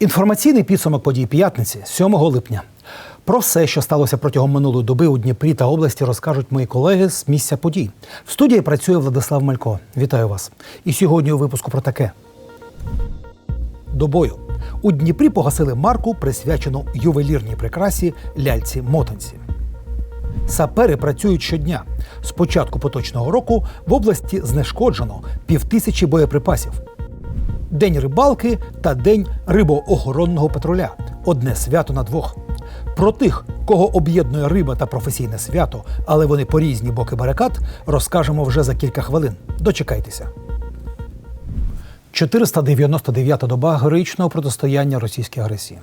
Інформаційний підсумок подій п'ятниці 7 липня. Про все, що сталося протягом минулої доби у Дніпрі та області, розкажуть мої колеги з місця подій. В студії працює Владислав Малько. Вітаю вас. І сьогодні у випуску про таке. До бою. У Дніпрі погасили марку, присвячену ювелірній прикрасі ляльці мотанці. Сапери працюють щодня. З початку поточного року в області знешкоджено півтисячі боєприпасів. День рибалки та день рибоохоронного патруля. Одне свято на двох. Про тих, кого об'єднує риба та професійне свято, але вони по різні боки барикад, розкажемо вже за кілька хвилин. Дочекайтеся. 499-та доба героїчного протистояння російській агресії.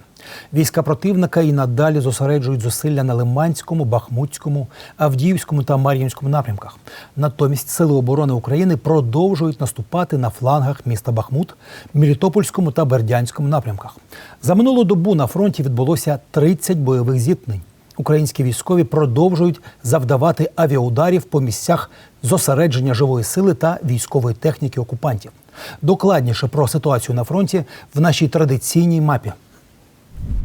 Війська противника і надалі зосереджують зусилля на Лиманському, Бахмутському, Авдіївському та Мар'їнському напрямках. Натомість Сили оборони України продовжують наступати на флангах міста Бахмут, Мелітопольському та Бердянському напрямках. За минулу добу на фронті відбулося 30 бойових зіткнень. Українські військові продовжують завдавати авіаударів по місцях зосередження живої сили та військової техніки окупантів. Докладніше про ситуацію на фронті в нашій традиційній мапі.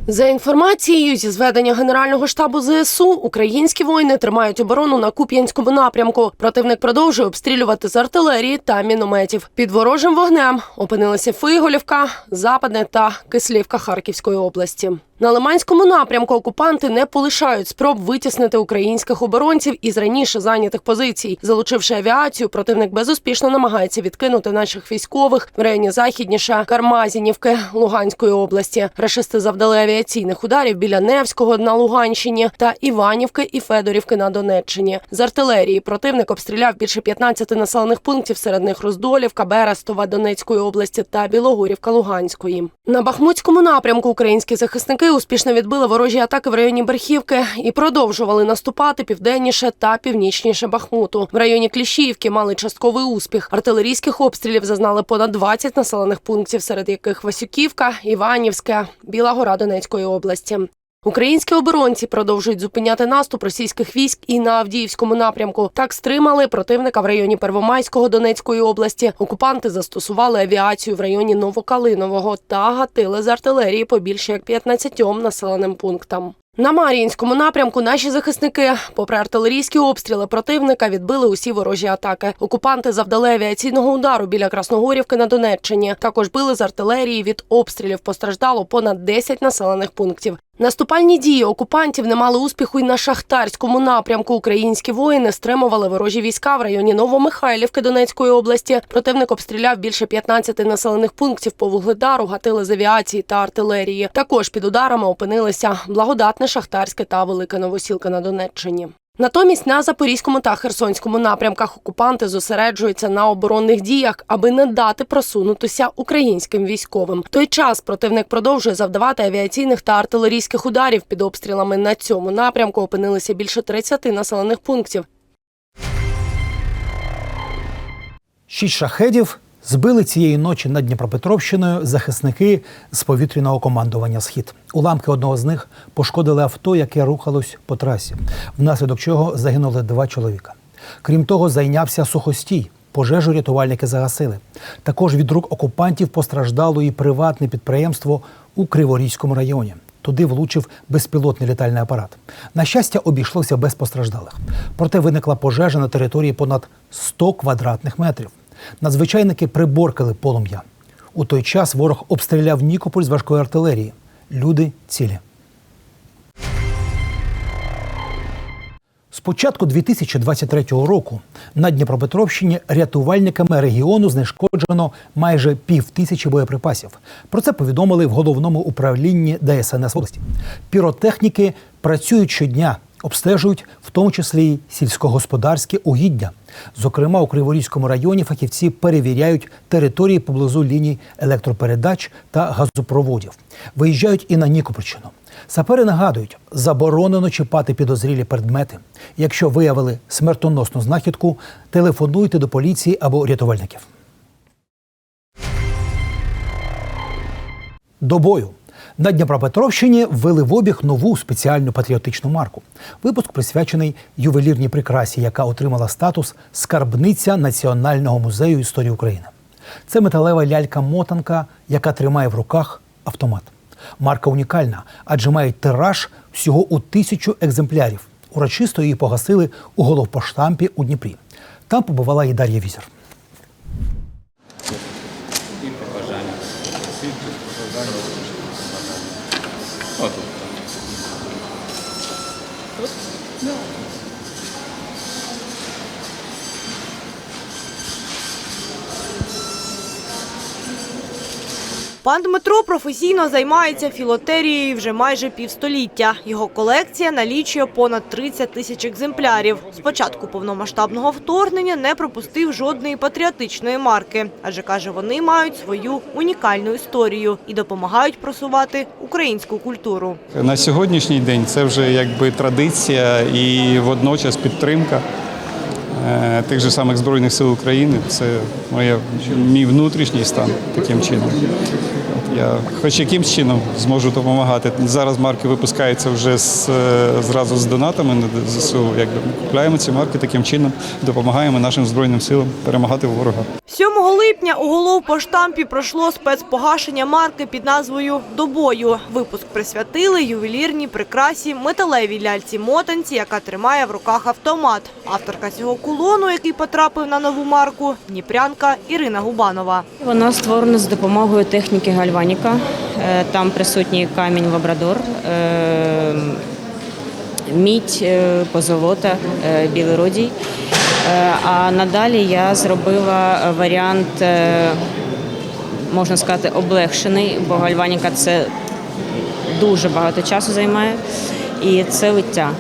За інформацією зі зведення Генерального штабу ЗСУ, українські воїни тримають оборону на Куп'янському напрямку. Противник продовжує обстрілювати з артилерії та мінометів. Під ворожим вогнем опинилися Фиголівка, Западне та Кислівка Харківської області. На Лиманському напрямку окупанти не полишають спроб витіснити українських оборонців із раніше зайнятих позицій. Залучивши авіацію, противник безуспішно намагається відкинути наших військових в районі західніше Кармазінівки Луганської області. Рашисти завдали авіаційних ударів біля Невського на Луганщині та Іванівки і Федорівки на Донеччині. З артилерії противник обстріляв більше 15 населених пунктів, серед них Роздолівка, Берестова Донецької області та Білогорівка Луганської. На Бахмутському напрямку українські захисники успішно відбили ворожі атаки в районі Берхівки і продовжували наступати південніше та північніше Бахмуту. В районі Кліщіївки мали частковий успіх. Артилерійських обстрілів зазнали понад 20 населених пунктів, серед яких Васюківка, Іванівська, Біла Гора Донецької області. Українські оборонці продовжують зупиняти наступ російських військ і на Авдіївському напрямку. Так стримали противника в районі Первомайського Донецької області. Окупанти застосували авіацію в районі Новокалинового та гатили з артилерії по більше як 15 населеним пунктам. На Мар'їнському напрямку наші захисники, попри артилерійські обстріли противника, відбили усі ворожі атаки. Окупанти завдали авіаційного удару біля Красногорівки на Донеччині. Також били з артилерії від обстрілів. Постраждало понад 10 населених пунктів. Наступальні дії окупантів не мали успіху й на шахтарському напрямку. Українські воїни стримували ворожі війська в районі Новомихайлівки Донецької області. Противник обстріляв більше 15 населених пунктів по вугледару, гатили з авіації та артилерії. Також під ударами опинилися благодатне шахтарське та велика новосілка на Донеччині. Натомість на Запорізькому та Херсонському напрямках окупанти зосереджуються на оборонних діях, аби не дати просунутися українським військовим. Той час противник продовжує завдавати авіаційних та артилерійських ударів. Під обстрілами на цьому напрямку опинилися більше 30 населених пунктів. Шість шахедів збили цієї ночі над Дніпропетровщиною захисники з повітряного командування Схід. Уламки одного з них пошкодили авто, яке рухалось по трасі, внаслідок чого загинули два чоловіка. Крім того, зайнявся сухостій. Пожежу рятувальники загасили. Також від рук окупантів постраждало і приватне підприємство у Криворізькому районі. Туди влучив безпілотний літальний апарат. На щастя, обійшлося без постраждалих. Проте виникла пожежа на території понад 100 квадратних метрів. Надзвичайники приборкали полум'я. У той час ворог обстріляв Нікополь з важкої артилерії. Люди цілі. З початку 2023 року на Дніпропетровщині рятувальниками регіону знешкоджено майже пів тисячі боєприпасів. Про це повідомили в головному управлінні ДСНС області. Піротехніки працюють щодня, обстежують в тому числі й сільськогосподарське угіддя. Зокрема, у Криворізькому районі фахівці перевіряють території поблизу ліній електропередач та газопроводів. Виїжджають і на Нікопольщину. Сапери нагадують, заборонено чіпати підозрілі предмети. Якщо виявили смертоносну знахідку, телефонуйте до поліції або рятувальників. До бою. На Дніпропетровщині ввели в обіг нову спеціальну патріотичну марку. Випуск присвячений ювелірній прикрасі, яка отримала статус скарбниця Національного музею історії України. Це металева лялька-мотанка, яка тримає в руках автомат. Марка унікальна, адже має тираж всього у тисячу екземплярів. Урочисто її погасили у головпоштампі у Дніпрі. Там побувала і Дар'я Візер. Пан Дмитро професійно займається філотерією вже майже півстоліття. Його колекція налічує понад 30 тисяч екземплярів. З початку повномасштабного вторгнення не пропустив жодної патріотичної марки, адже каже, вони мають свою унікальну історію і допомагають просувати українську культуру. На сьогоднішній день це вже якби традиція і водночас підтримка тих же самих Збройних сил України. Це моє, мій внутрішній стан таким чином. Я хоч якимсь чином зможу допомагати. Зараз марки випускаються вже з, е, зразу з донатами на ЗСУ. Якби ми купляємо ці марки таким чином, допомагаємо нашим Збройним силам перемагати ворога. 7 липня у головпоштампі пройшло спецпогашення марки під назвою «До бою». Випуск присвятили ювелірній прикрасі металевій ляльці-мотанці, яка тримає в руках автомат. Авторка цього кулону, який потрапив на нову марку – дніпрянка Ірина Губанова. Вона створена з допомогою техніки гальваніка. Е, Там присутній камінь лабрадор, е, мідь, е, позолота, білий А надалі я зробила варіант, можна сказати, облегшений, бо гальваніка це дуже багато часу займає. І це лиття.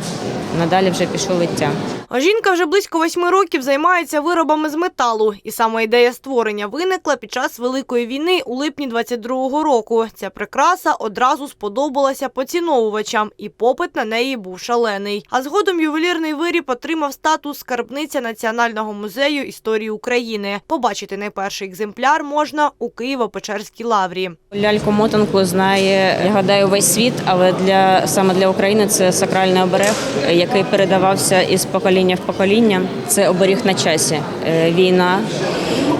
Надалі вже пішло лиття. А Жінка вже близько восьми років займається виробами з металу. І саме ідея створення виникла під час Великої війни у липні 22-го року. Ця прикраса одразу сподобалася поціновувачам, і попит на неї був шалений. А згодом ювелірний виріб отримав статус скарбниця Національного музею історії України. Побачити найперший екземпляр можна у Києво-Печерській лаврі. Ляльку-мотанку знає, я гадаю, весь світ, але для саме для України це сакральний оберег, який передавався із покоління в покоління. Це оберіг на часі, е, війна.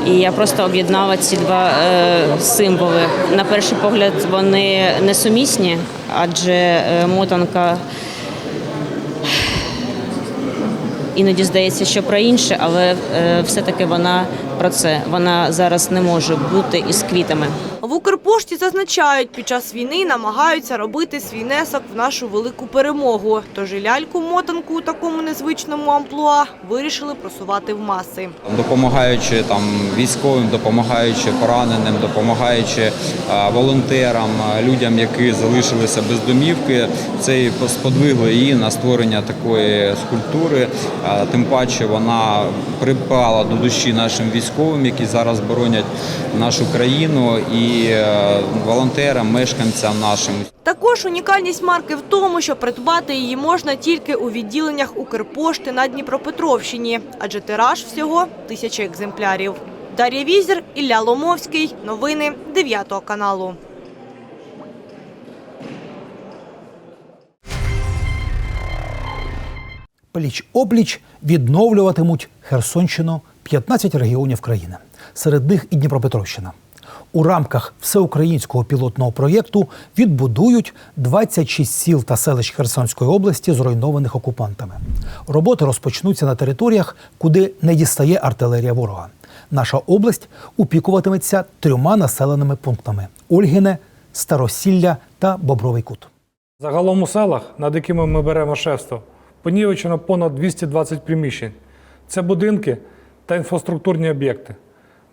І я просто об'єднала ці два е, символи. На перший погляд вони несумісні, адже е, мотанка іноді здається, що про інше, але е, все-таки вона про це. Вона зараз не може бути із квітами. В зазначають, під час війни намагаються робити свій внесок в нашу велику перемогу. Тож і ляльку-мотанку у такому незвичному амплуа вирішили просувати в маси. допомагаючи там військовим, допомагаючи пораненим, допомагаючи волонтерам, людям, які залишилися без домівки. Це і сподвигло її на створення такої скульптури. Тим паче вона припала до душі нашим військовим, які зараз боронять нашу країну, і волонтерам, мешканцям нашим. Також унікальність марки в тому, що придбати її можна тільки у відділеннях Укрпошти на Дніпропетровщині, адже тираж всього тисяча екземплярів. Дар'я Візер, Ілля Ломовський. Новини 9 каналу. Пліч опліч відновлюватимуть Херсонщину 15 регіонів країни. Серед них і Дніпропетровщина. У рамках всеукраїнського пілотного проєкту відбудують 26 сіл та селищ Херсонської області, зруйнованих окупантами. Роботи розпочнуться на територіях, куди не дістає артилерія ворога. Наша область опікуватиметься трьома населеними пунктами: Ольгине, Старосілля та Бобровий Кут. Загалом у селах, над якими ми беремо шефство, понівечено понад 220 приміщень. Це будинки та інфраструктурні об'єкти.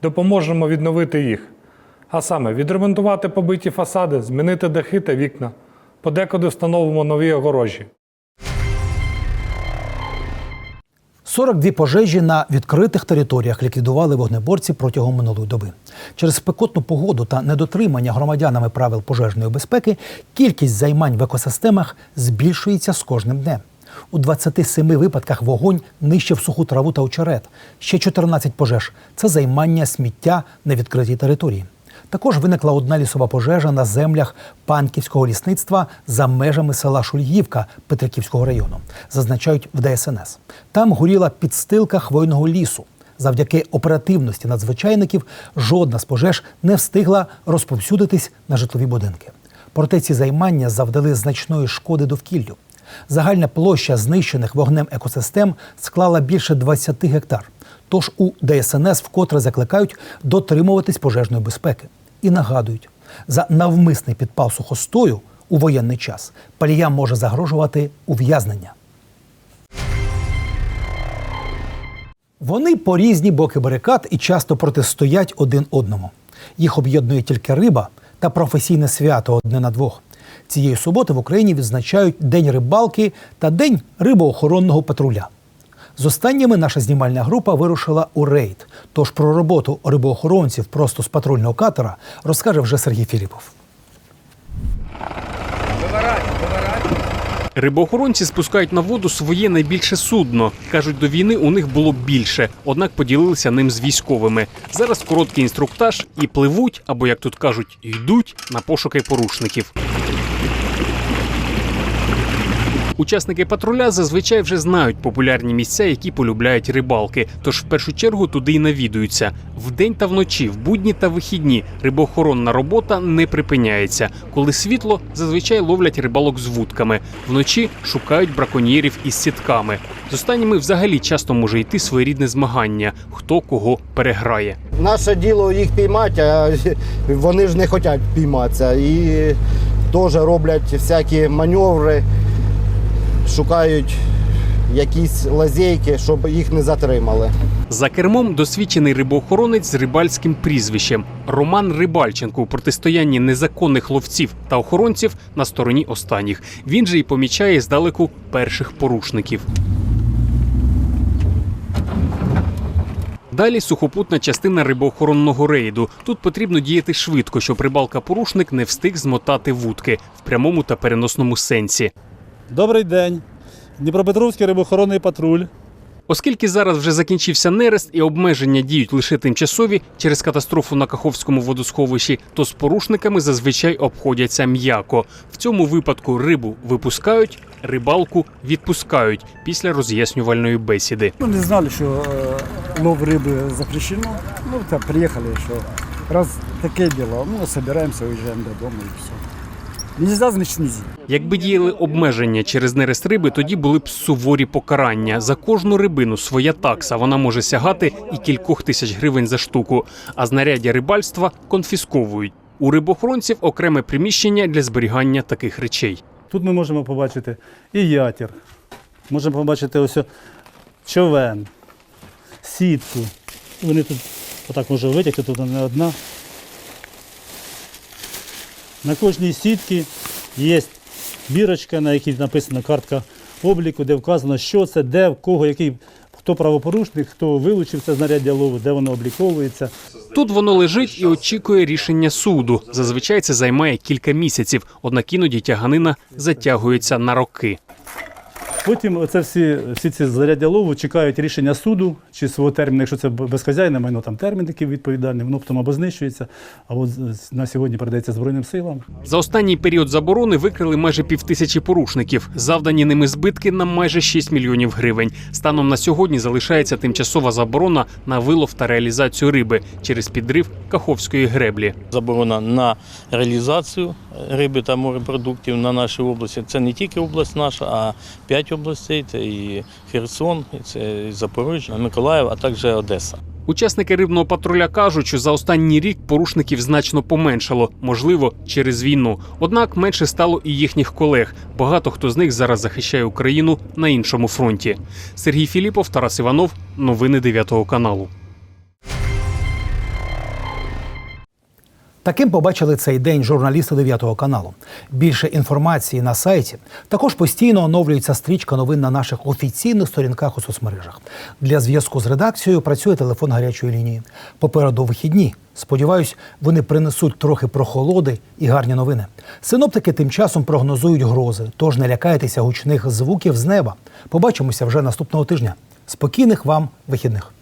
Допоможемо відновити їх. А саме відремонтувати побиті фасади, змінити дахи та вікна. Подекуди встановимо нові огорожі. 42 пожежі на відкритих територіях ліквідували вогнеборці протягом минулої доби. Через спекотну погоду та недотримання громадянами правил пожежної безпеки кількість займань в екосистемах збільшується з кожним днем. У 27 випадках вогонь нищив суху траву та очерет. Ще 14 пожеж це займання сміття на відкритій території. Також виникла одна лісова пожежа на землях панківського лісництва за межами села Шульгівка Петриківського району, зазначають в ДСНС. Там горіла підстилка хвойного лісу. Завдяки оперативності надзвичайників жодна з пожеж не встигла розповсюдитись на житлові будинки. Проте ці займання завдали значної шкоди довкіллю. Загальна площа знищених вогнем екосистем склала більше 20 гектар. Тож у ДСНС вкотре закликають дотримуватись пожежної безпеки і нагадують, за навмисний підпал сухостою у воєнний час паліям може загрожувати ув'язнення. Вони по різні боки барикад і часто протистоять один одному. Їх об'єднує тільки риба та професійне свято одне на двох. Цієї суботи в Україні відзначають День рибалки та День рибоохоронного патруля. З останніми наша знімальна група вирушила у рейд. Тож про роботу рибоохоронців просто з патрульного катера розкаже вже Сергій Філіпов. Рибоохоронці спускають на воду своє найбільше судно. Кажуть, до війни у них було більше, однак поділилися ним з військовими. Зараз короткий інструктаж і пливуть, або як тут кажуть, йдуть на пошуки порушників. Учасники патруля зазвичай вже знають популярні місця, які полюбляють рибалки. Тож в першу чергу туди й навідуються. Вдень та вночі, в будні та вихідні рибоохоронна робота не припиняється. Коли світло, зазвичай ловлять рибалок з вудками. Вночі шукають браконьєрів із сітками. З останніми взагалі часто може йти своєрідне змагання, хто кого переграє. Наше діло їх піймати, а вони ж не хочуть пійматися. І теж роблять всякі маневри, шукають якісь лазейки, щоб їх не затримали. За кермом досвідчений рибоохоронець з рибальським прізвищем Роман Рибальченко у протистоянні незаконних ловців та охоронців на стороні останніх. Він же й помічає здалеку перших порушників. Далі сухопутна частина рибоохоронного рейду. Тут потрібно діяти швидко, щоб рибалка-порушник не встиг змотати вудки в прямому та переносному сенсі. Добрий день. Дніпропетровський рибоохоронний патруль. Оскільки зараз вже закінчився нерест і обмеження діють лише тимчасові через катастрофу на Каховському водосховищі, то з порушниками зазвичай обходяться м'яко. В цьому випадку рибу випускають, рибалку відпускають після роз'яснювальної бесіди. Ну, не знали, що е, лов риби запрещено. Ну, так, приїхали, що раз таке діло, ну, собираємося, уїжджаємо додому і все. Нельзя, значить, нельзя. Якби діяли обмеження через нерест риби, тоді були б суворі покарання. За кожну рибину своя такса. Вона може сягати і кількох тисяч гривень за штуку. А знаряддя рибальства конфісковують. У рибохоронців окреме приміщення для зберігання таких речей. Тут ми можемо побачити і ятір. Можемо побачити ось човен, сітку. Вони тут отак може витягти, тут не одна. На кожній сітці є бірочка, на якій написана картка обліку, де вказано, що це, де, в кого, який, хто правопорушник, хто вилучив це знаряддя лову, де воно обліковується. Тут воно лежить і очікує рішення суду. Зазвичай це займає кілька місяців, однак іноді тяганина затягується на роки. Потім оце всі, всі ці заряддя лову чекають рішення суду чи свого терміну, якщо це безхазяйне майно, там термін такий відповідальний, воно потім або знищується, або на сьогодні передається Збройним силам. За останній період заборони викрили майже півтисячі порушників. Завдані ними збитки на майже 6 мільйонів гривень. Станом на сьогодні залишається тимчасова заборона на вилов та реалізацію риби через підрив Каховської греблі. заборона на реалізацію риби та морепродуктів на нашій області. Це не тільки область наша, а п'ять областей. Це і Херсон, і це і Запоріжжя, Миколаїв, а також Одеса. Учасники рибного патруля кажуть, що за останній рік порушників значно поменшало, можливо, через війну. Однак менше стало і їхніх колег. Багато хто з них зараз захищає Україну на іншому фронті. Сергій Філіпов, Тарас Іванов, новини 9 каналу. Таким побачили цей день журналісти 9 каналу. Більше інформації на сайті. Також постійно оновлюється стрічка новин на наших офіційних сторінках у соцмережах. Для зв'язку з редакцією працює телефон гарячої лінії. Попереду вихідні. Сподіваюсь, вони принесуть трохи прохолоди і гарні новини. Синоптики тим часом прогнозують грози, тож не лякайтеся гучних звуків з неба. Побачимося вже наступного тижня. Спокійних вам вихідних.